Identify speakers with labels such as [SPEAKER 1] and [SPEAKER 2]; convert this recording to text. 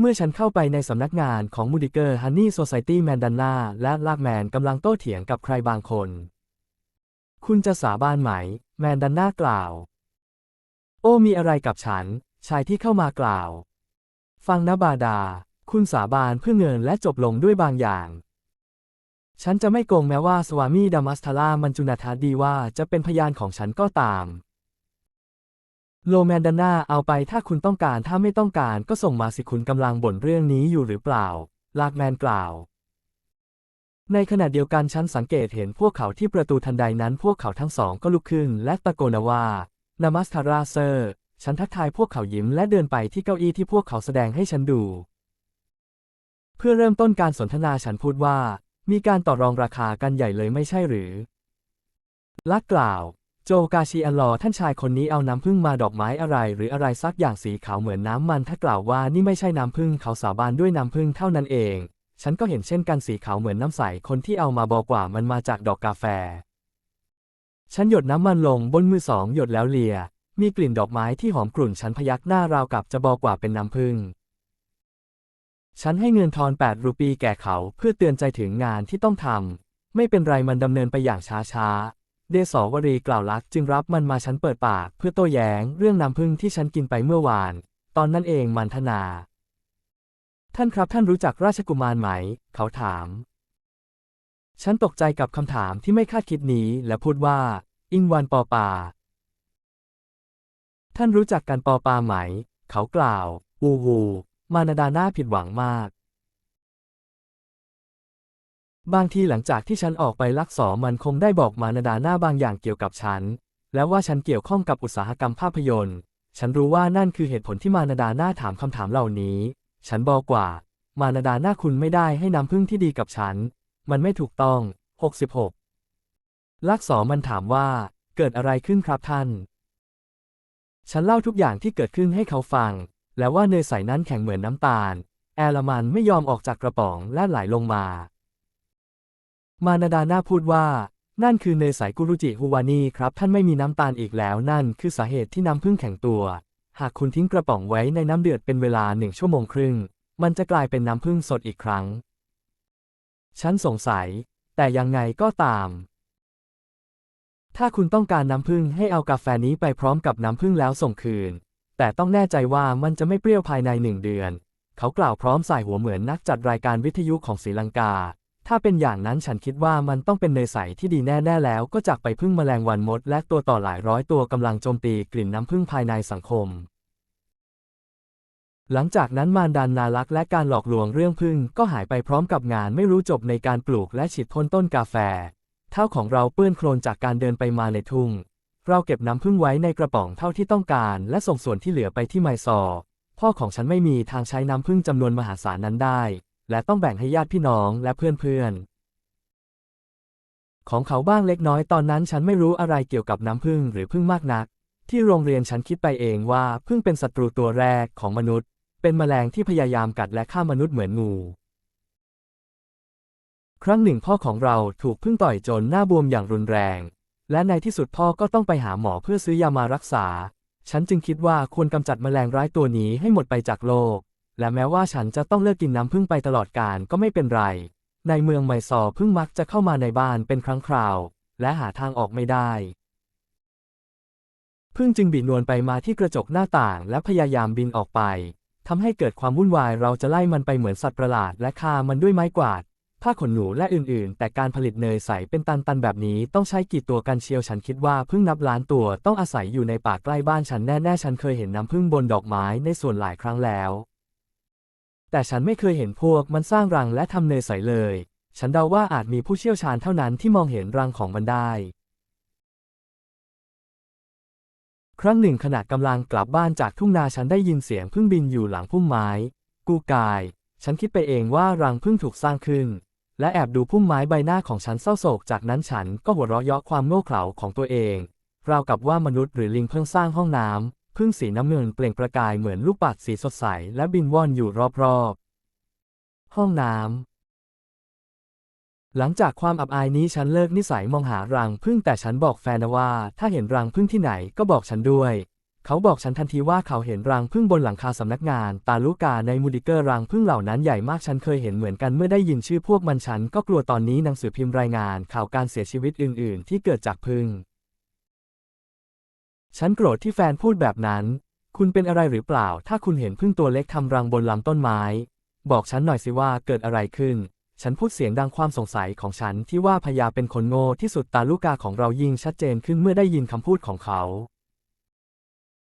[SPEAKER 1] เมื่อฉันเข้าไปในสำนักงานของมูดิเกอร์ฮันนี่โซไซตี้แมนดันนาและลากแมนกำลังโต้เถียงกับใครบางคน คุณจะสาบานไหม แมนดันนากล่าว โอ้มีอะไรกับฉัน ชายที่เข้ามากล่าว ฟังนะบาดา คุณสาบานเพื่อเงินและจบลงด้วยบางอย่าง ฉันจะไม่โกงแม้ว่าสวามีดามัสทารามันจุนาทาดีว่าจะเป็นพยานของฉันก็ตาม โลแมนดาน่าเอาไปถ้าคุณต้องการถ้าไม่ต้องการก็ส่งมาสิคุณกำลังบ่นเรื่องนี้อยู่หรือเปล่า ลากแมนกล่าว ในขณะเดียวกันฉันสังเกตเห็นพวกเขาที่ประตูทันใดนั้นพวกเขาทั้งสองก็ลุกขึ้น และตะโกนว่านามัสทาราเซอร์ ฉันทักทายพวกเขายิ้มและเดินไปที่เก้าอี้ที่พวกเขาแสดงให้ฉันดู เพื่อเริ่มต้นการสนทนาฉันพูดว่า มีการต่อรองราคากันใหญ่เลยไม่ใช่หรือลักกล่าว โจกาชิอันลอท่านชายคนนี้เอาน้ำผึ้งมาดอกไม้อะไร หรืออะไรสักอย่างสีขาวเหมือนน้ำมันถ้ากล่าวว่านี่ไม่ใช่น้ำผึ้งเขาสาบานด้วยน้ำผึ้งเท่านั้นเอง ฉันก็เห็นเช่นกันสีขาวเหมือนน้ำใสคนที่เอามาบอกว่ามันมาจากดอกกาแฟ ฉันหยดน้ำมันลงบนมือสองหยดแล้วเลีย มีกลิ่นดอกไม้ที่หอมกลุ่นฉันพยักหน้าราวกับจะบอกว่าเป็นน้ำผึ้งฉันให้เงินทอน 8 รูปีแก่เขาเพื่อเตือนใจถึงงานที่ต้องทำไม่เป็นไรมันดำเนินไปอย่างช้าๆ เดสอวรีกล่าวลักจึงรับมันมาฉันเปิดปากเพื่อโต้แย้งเรื่องน้ำผึ้งที่ฉันกินไปเมื่อวาน ตอนนั้นเองมันทนา ท่านครับท่านรู้จักราชกุมารไหม เขาถาม ฉันตกใจกับคำถามที่ไม่คาดคิดนี้และพูดว่า อิงวันปอปา ท่านรู้จักกันปอปาไหม เขากล่าว วูวู มานาดาน่าผิดหวังมาก บางทีหลังจากที่ฉันออกไปลักษอมันคงได้บอกมานาดาหน่าบางอย่างเกี่ยวกับฉัน และว่าฉันเกี่ยวข้องกับอุตสาหกรรมภาพยนตร์ ฉันรู้ว่านั่นคือเหตุผลที่มานาดาหน่าถามคำถามเหล่านี้ ฉันบอกว่า มานาดาหน่าคุณไม่ได้ให้น้ำพึ่งที่ดีกับฉัน มันไม่ถูกต้อง 66 ลักษอมันถามว่า เกิดอะไรขึ้นครับท่าน ฉันเล่าทุกอย่างที่เกิดขึ้นให้เขาฟัง และว่าเนยใสนั้นแข็งเหมือนน้ำตาล แอลมันไม่ยอมออกจากกระป๋องและไหลลงมา มานาดาน่าพูดว่า นั่นคือเนยใสกุรุจิฮูวานีครับ ท่านไม่มีน้ำตาลอีกแล้ว นั่นคือสาเหตุที่น้ำพึ่งแข็งตัว หากคุณทิ้งกระป๋องไว้ในน้ำเดือดเป็นเวลาหนึ่งชั่วโมงครึ่ง มันจะกลายเป็นน้ำพึ่งสดอีกครั้ง ฉันสงสัย แต่ยังไงก็ตาม ถ้าคุณต้องการน้ำผึ้งให้เอากาแฟนี้ไปพร้อมกับน้ำผึ้งแล้วส่งคืน แต่ต้องแน่ใจว่ามันจะไม่เปรี้ยวภายในหนึ่งเดือน เขากล่าวพร้อมสายหัวเหมือนนักจัดรายการวิทยุของศรีลังกา ถ้าเป็นอย่างนั้นฉันคิดว่ามันต้องเป็นเนยใสที่ดีแน่ๆแล้วก็จากไปพึ่งแมลงวันมด และตัวต่อหลายร้อยตัวกำลังโจมตีกลิ่นน้ำผึ้งภายในสังคม หลังจากนั้นมารดานนาลักษ์และการหลอกลวงเรื่องพึ่งก็หายไปพร้อมกับงานไม่รู้จบในการปลูกและฉีดพ่นต้นกาแฟ เท้าของเราเปื้อนโคลนจากการเดินไปมาในทุ่ง เราเก็บน้ำพึ่งไว้ในกระป๋องเท่าที่ต้องการ และส่งส่วนที่เหลือไปที่ไมซอ พ่อของฉันไม่มีทางใช้น้ำพึ่งจำนวนมหาศาลนั้นได้ และต้องแบ่งให้ญาติพี่น้องและเพื่อนๆ ของเขาบ้างเล็กน้อยตอนนั้นฉันไม่รู้อะไรเกี่ยวกับน้ำพึ่งหรือพึ่งมากนัก ที่โรงเรียนฉันคิดไปเองว่าพึ่งเป็นศัตรูตัวแรกของมนุษย์ เป็นแมลงที่พยายามกัดและฆ่ามนุษย์เหมือนงู ครั้งหนึ่งพ่อของเราถูกพึ่งต่อยจนหน้าบวมอย่างรุนแรง และในที่สุดพ่อก็ต้องไปหาหมอเพื่อซื้อยามารักษา ฉันจึงคิดว่าควรกำจัดแมลงร้ายตัวนี้ให้หมดไปจากโลก และแม้ว่าฉันจะต้องเลิกกินน้ำพึ่งไปตลอดกาลก็ไม่เป็นไร ในเมืองไมซอพึ่งมักจะเข้ามาในบ้านเป็นครั้งคราว และหาทางออกไม่ได้พึ่งจึงบินนวลไปมาที่กระจกหน้าต่างและพยายามบินออกไปทำให้เกิดความวุ่นวายเราจะไล่มันไปเหมือนสัตว์ประหลาดและฆ่ามันด้วยไม้กวาดผ้าขนหนูและอื่นๆ แต่การผลิตเนยใสเป็นตันๆ แบบนี้ต้องใช้กี่ตัวกันเชียวฉันคิดว่าพึ่งนับล้านตัวต้องอาศัยอยู่ในป่าใกล้บ้านฉันแน่ๆ ฉันเคยเห็นน้ำพึ่งบนดอกไม้ในส่วนหลายครั้งแล้ว แต่ฉันไม่เคยเห็นพวกมันสร้างรังและทำเนยใสเลย ฉันเดาว่าอาจมีผู้เชี่ยวชาญเท่านั้นที่มองเห็นรังของมันได้ ครั้งหนึ่งขณะกำลังกลับบ้านจากทุ่งนาฉันได้ยินเสียงพึ่งบินอยู่หลังพุ่มไม้ กูกาย ฉันคิดไปเองว่ารังพึ่งถูกสร้างขึ้น และแอบดูพุ่มไม้ใบหน้าของฉันเศร้าโศก จากนั้นฉันก็หัวเราะเยาะความโง่เขลาของตัวเอง ราวกับว่ามนุษย์หรือลิงเพิ่งสร้างห้องน้ำ พึ่งสีน้ำเงินเปล่งประกายเหมือนลูกปัดสีสดใส และบินว่อนอยู่รอบๆ ห้องน้ำ หลังจากความอับอายนี้ฉันเลิกนิสัยมองหารังพึ่งแต่ฉันบอกแฟนว่า ถ้าเห็นรังพึ่งที่ไหนก็บอกฉันด้วย เขาบอกฉันทันทีว่าเขาเห็นรังผึ้งบนหลังคาสำนักงาน ตาลูกาในมูดิเกอร์รังผึ้งเหล่านั้นใหญ่มากฉันเคยเห็นเหมือนกันเมื่อได้ยินชื่อพวกมันฉันก็กลัวตอนนี้หนังสือพิมพ์รายงานข่าวการเสียชีวิตอื่น ๆ ที่เกิดจากผึ้ง ฉันโกรธที่แฟนพูดแบบนั้น คุณเป็นอะไรหรือเปล่า ถ้าคุณเห็นพึ่งตัวเล็กทำรังบนลำต้นไม้ บอกฉันหน่อยสิว่าเกิดอะไรขึ้น ฉันพูดเสียงดังความสงสัยของฉันที่ว่าพญาเป็นคนโง่ที่สุดตาลูกาของเรายิ่งชัดเจนขึ้นเมื่อได้ยินคำพูดของเขา